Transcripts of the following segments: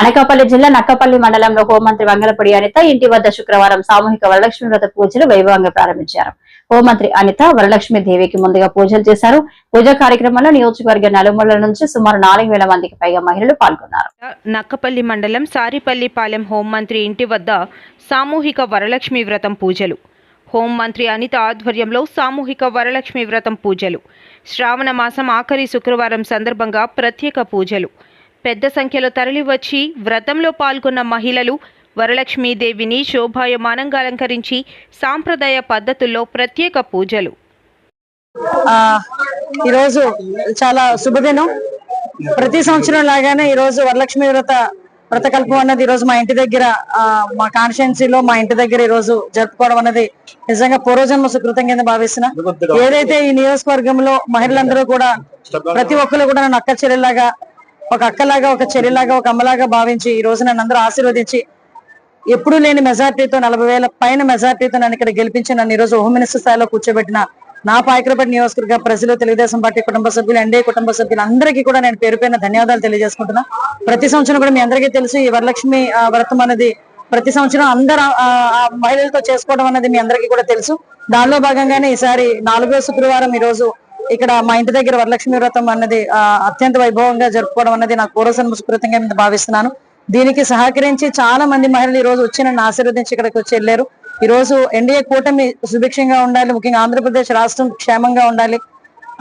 అనకాపల్లి జిల్లా నక్కపల్లి మండలంలో హోంమంత్రి వంగలపూడి అనిత ఇంటి వద్ద శుక్రవారం సామూహిక వరలక్ష్మి వ్రత పూజలు వైభవంగా ప్రారంభించారు. హోంమంత్రి అనిత వరలక్ష్మి దేవికి ముందుగా పూజలు చేశారు. పూజా కార్యక్రమంలో నియోజకవర్గ నలుమూలల నుంచి సుమారు నాలుగు వేల మందికి పైగా మహిళలు పాల్గొన్నారు. నక్కపల్లి మండలం సారిపల్లిపాలెం హోంమంత్రి ఇంటి వద్ద సామూహిక వరలక్ష్మి వ్రతం పూజలు. హోంమంత్రి అనిత ఆధ్వర్యంలో సామూహిక వరలక్ష్మి వ్రతం పూజలు. శ్రావణ మాసం ఆఖరి శుక్రవారం సందర్భంగా ప్రత్యేక పూజలు. పెద్ద సంఖ్యలో తరలివచ్చి వ్రతంలో పాల్గొన్న మహిళలు వరలక్ష్మీదేవిని శోభాయమానంగా అలంకరించి సాంప్రదాయ పద్ధతుల్లో ప్రత్యేక పూజలు. ఆ ఈరోజు చాలా శుభదినం. ప్రతి సంవత్సరం లాగానే ఈ రోజు వరలక్ష్మి వ్రత వ్రతకల్పం అన్నది ఈ రోజు మా ఇంటి దగ్గర మా కాన్స్టిట్యున్సీలో మా ఇంటి దగ్గర ఈ రోజు జరుపుకోవడం అన్నది నిజంగా పూర్వజన్మ సుకృతం కింద భావిస్తున్న. ఏదైతే ఈ నియోజకవర్గంలో మహిళలందరూ కూడా ప్రతి ఒక్కరు కూడా నన్ను అక్క చెల్లెలాగా ఒక అక్కలాగా ఒక చెల్లెలాగా ఒక అమ్మలాగా భావించి ఈ రోజు నన్ను అందరూ ఆశీర్వదించి ఎప్పుడూ లేని మెజార్టీతో నలభై వేల పైన మెజార్టీతో నన్ను ఇక్కడ గెలిపించి నన్ను ఈరోజు హోమ్ మినిస్టర్ స్థాయిలో కూర్చోబెట్టిన నా పాయకరపేట నియోజకవర్గ ప్రజలు తెలుగుదేశం పార్టీ కుటుంబ సభ్యులు ఎన్డీఏ కుటుంబ సభ్యులు అందరికీ కూడా నేను పేరు పైన ధన్యవాదాలు తెలియజేసుకుంటున్నా. ప్రతి సంవత్సరం కూడా మీ అందరికీ తెలుసు ఈ వరలక్ష్మి వ్రతం అనేది ప్రతి సంవత్సరం అందరు మహిళలతో చేసుకోవడం అనేది మీ అందరికీ కూడా తెలుసు. దానిలో భాగంగానే ఈసారి నాలుగో శుక్రవారం ఈ రోజు ఇక్కడ మా ఇంటి దగ్గర వరలక్ష్మి వ్రతం అన్నది అత్యంత వైభవంగా జరుపుకోవడం అనేది నాకు పూర్వసన్మ సుకృతంగా నేను భావిస్తున్నాను. దీనికి సహకరించి చాలా మంది మహిళలు ఈ రోజు వచ్చి నన్ను ఆశీర్వదించి ఇక్కడికి వచ్చి వెళ్ళారు. ఈ రోజు ఎన్డీఏ కూటమి సుభిక్షంగా ఉండాలి ముఖ్యంగా ఆంధ్రప్రదేశ్ రాష్ట్రం క్షేమంగా ఉండాలి.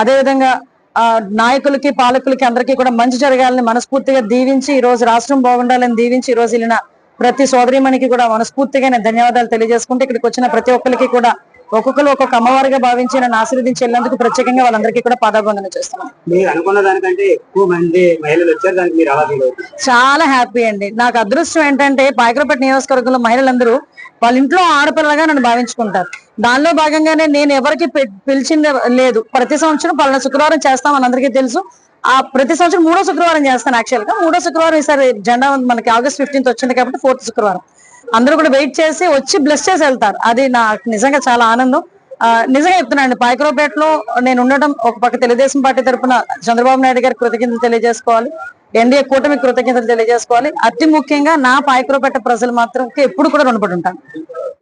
అదేవిధంగా ఆ నాయకులకి పాలకులకి అందరికీ కూడా మంచి జరగాలని మనస్ఫూర్తిగా దీవించి ఈ రోజు రాష్ట్రం బాగుండాలని దీవించి ఈ రోజు వెళ్ళిన ప్రతి సోదరిమణికి కూడా మనస్ఫూర్తిగా నేను ధన్యవాదాలు తెలియజేసుకుంటే ఇక్కడికి వచ్చిన ప్రతి ఒక్కరికి కూడా ఒక్కొక్కరు ఒక్కొక్క అమ్మవారిగా భావించి నన్ను ఆశీర్వదించి వెళ్ళినందుకు ప్రత్యేకంగా వాళ్ళందరికీ కూడా పాదాబంధన చేస్తున్నాను. మీరు అనుకున్న దానికంటే ఎక్కువ మంది మహిళలు వచ్చారు దానికి మీరు అలా ఫీల్ అవుతుంది చాలా హ్యాపీ అండి. నాకు అదృష్టం ఏంటంటే పాయకరపేట నియోజకవర్గంలో మహిళలందరూ వాళ్ళ ఇంట్లో ఆడపిల్లగా నన్ను భావించుకుంటారు. దానిలో భాగంగానే నేను ఎవరికి పిలిచింది లేదు. ప్రతి సంవత్సరం పలానా శుక్రవారం చేస్తామని అందరికీ తెలుసు. ఆ ప్రతి సంవత్సరం మూడో శుక్రవారం చేస్తాను యాక్చువల్గా. మూడో శుక్రవారం ఈసారి జెండా మనకి ఆగస్ట్ ఫిఫ్టీన్త్ వచ్చింది కాబట్టి ఫోర్త్ శుక్రవారం. అందరూ కూడా వెయిట్ చేసి వచ్చి బ్లెస్ చేసి వెళ్తారు. అది నాకు నిజంగా చాలా ఆనందం. ఆ, నిజంగా చెప్తున్నాను పాయకరావుపేటలో నేను ఉండడం ఒక పక్క తెలుగుదేశం పార్టీ తరపున చంద్రబాబు నాయుడు గారి కృతజ్ఞతలు తెలియజేసుకోవాలి. ఎన్డీఏ కూటమి కృతజ్ఞతలు తెలియజేసుకోవాలి. అతి ముఖ్యంగా నా పాయకరావుపేట ప్రజలు మాత్రం ఎప్పుడు కూడా రుణపడి ఉంటాను